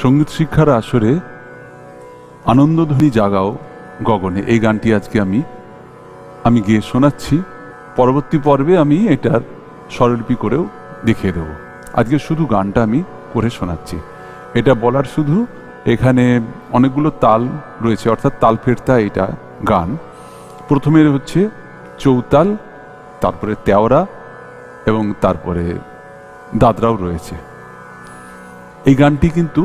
সংগীত শিক্ষার আসরে আনন্দধ্বনি জাগাও গগনে। এই গানটি আজকে আমি আমি গিয়ে শোনাচ্ছি। পরবর্তী পর্বে আমি এটার স্বরলিপি করেও দেখিয়ে দেবো। আজকে শুধু গানটা আমি করে শোনাচ্ছি। এটা বলার শুধু এখানে অনেকগুলো তাল রয়েছে, অর্থাৎ তাল ফেরতা এটা গান। প্রথমে হচ্ছে চৌতাল, তারপরে তেওরা এবং তারপরে দাদরাও রয়েছে। এই গানটি কিন্তু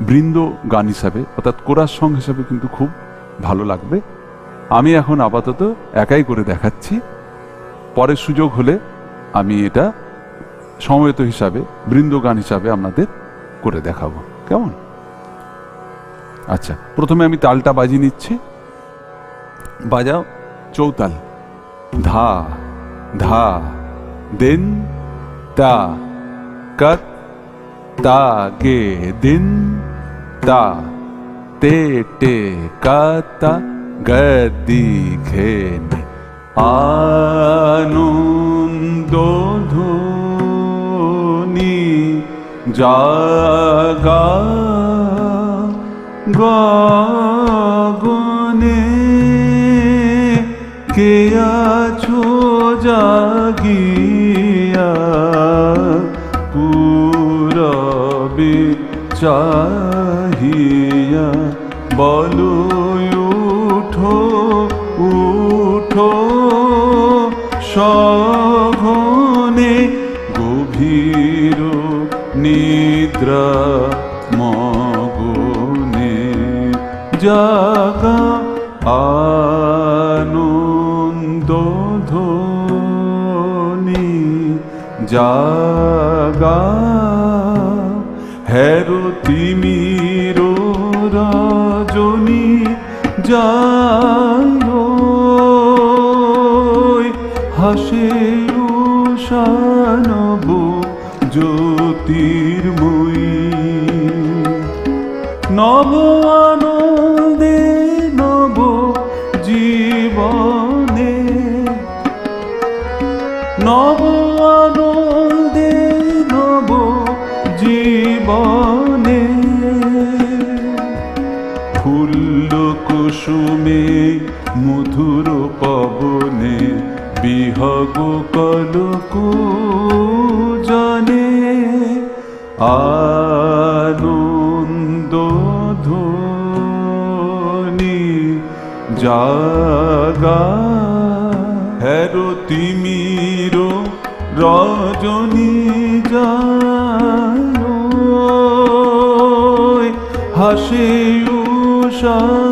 বৃন্দ গান হিসাবে, অর্থাৎ কোরাস সং হিসাবে কিন্তু খুব ভালো লাগবে। আমি এখন আপাতত একাই করে দেখাচ্ছি। পরের সুযোগ হলে আমি এটা সমবেত হিসাবে, বৃন্দ গান হিসাবে আপনাদের করে দেখাবো। কেমন? আচ্ছা প্রথমে আমি তালটা বাজিয়ে নিচ্ছি। বাজাও। চৌতাল। ধা ধা, দেন, তা কত তা, গে, দিন। তা তে টে কাতা গদি ঘেনে আনন্দ ধ্বনি জাগা গগনে কে আছো জাগিয়া পুরবে চাহিয়া বলো উঠো উঠো। সঘনে গভীর নিদ্রা মগনে জাগা আনন্দ ধ্বনি জাগা। হেরো তিমির যায় হাসে উষানব জ্যোতির্ময়ী। নব আনন্দে নব জীবনে নব কুসুমে মধুর পবনে বিহগ কলকু জানে আনন্দ ধ্বনি জাগা হেরো তিমির রজনী যায় হাসে উষানব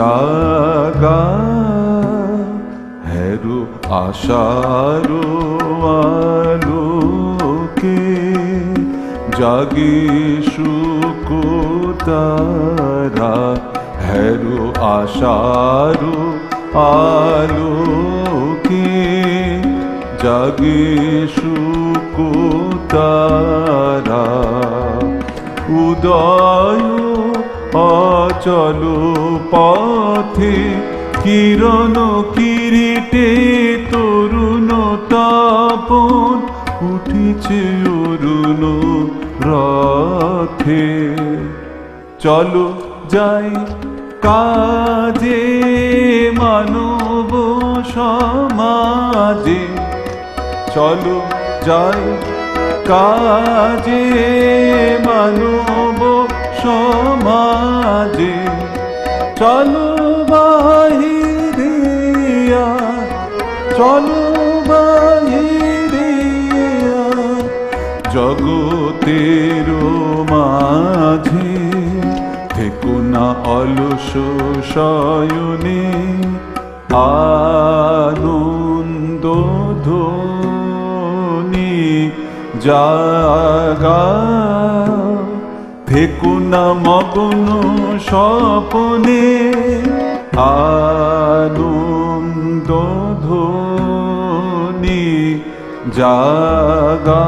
জাগা হেরু আশারো আলোকে জাগে শুকুতারা হেরু আশারো আলোকে জাগে শুকুতারা উদয় অচল পথে কিরণ কিরিটে তরুণ তাপন উঠিছে অরুণ রথে। চলো যাই কাজে, মানব সমাজে। চলো যাই কাজে, মানব চলো বাহিরিয়া চলো বাহিরিয়া জগতের মাঝে থেকো না অলস শয়নে আনন্দ ধনী জাগা থেকু না মগ্ন স্বপনে আনন্দ ধ্বনি জাগা।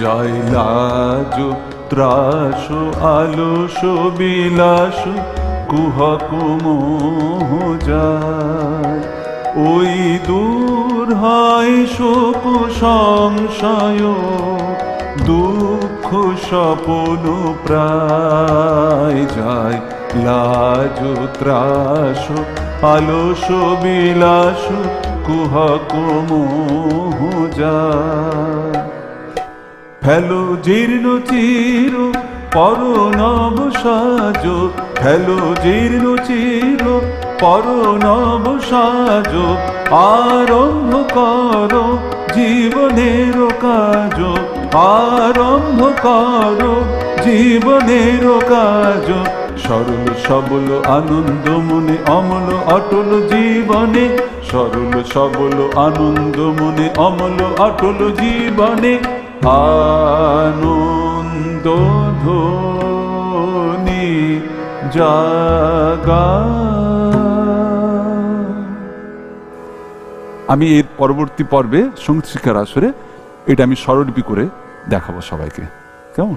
জয় লাজ, ত্রাস, আলস, বিলাস যায়। ওই দূর হয় শোক সংশয় দুঃখ স্বপন প্রায় যায়, লাজ ত্রাস, আলস বিলাস কুহক মোহ যায়। ফেলো জীর্ণ চির পর নব সাজ ফেলো জীর্ণ চির পর নব সাজ আরম্ভ কর জীবনের কাজ। আরম্ভ কর জীবনের কাজ। সরল, সবল, আনন্দ, মনে অমল, অটল জীবনে। সরল, সবল, আনন্দ, মনে অমল, অটল জীবনে। আনন্দ, ধ্বনি জাগা। আমি এর পরবর্তী পর্বে সংগীত আসরে এটা আমি স্বরলিপি করে দেখাবো সবাইকে। কেমন?